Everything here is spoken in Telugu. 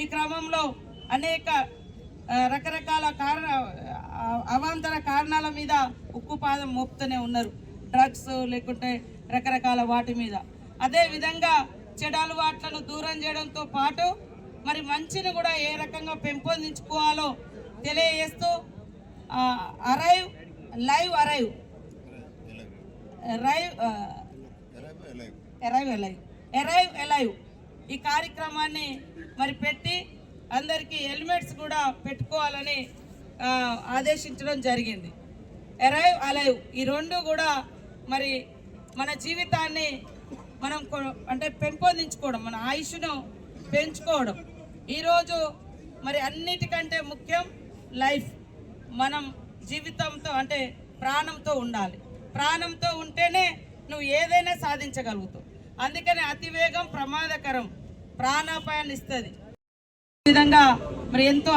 ఈ క్రమంలో అనేక రకరకాల కారణ అవాంతర కారణాల మీద ఉక్కుపాదం మోపుతూనే ఉన్నారు. డ్రగ్స్ లేకుంటే రకరకాల వాటి మీద. అదే విధంగా చెడు అలవాట్లను దూరం చేయడంతో పాటు మరి మంచిని కూడా ఏ రకంగా పెంపొందించుకోవాలో తెలియజేస్తూ arrive live arrive arrive arrive alive arrive alive ఈ కార్యక్రమాన్ని మరి పెట్టి అందరికీ హెల్మెట్స్ కూడా పెట్టుకోవాలని ఆదేశించడం జరిగింది. ఎరైవ్ అలైవ్ ఈ రెండు కూడా మరి మన జీవితాన్ని మనం కొ- అంటే పెంపొందించుకోవడం మన ఆయుష్ను పెంచుకోవడం. ఈరోజు మరి అన్నిటికంటే ముఖ్యం లైఫ్. మనం జీవితంతో అంటే ప్రాణంతో ఉండాలి. ప్రాణంతో ఉంటేనే నువ్వు ఏదైనా సాధించగలుగుతావు. అందుకని అతివేగం ప్రమాదకరం. ప్రాణాపాయాన్ని ఇస్తుంది. ఈ విధంగా మరి ఎంతో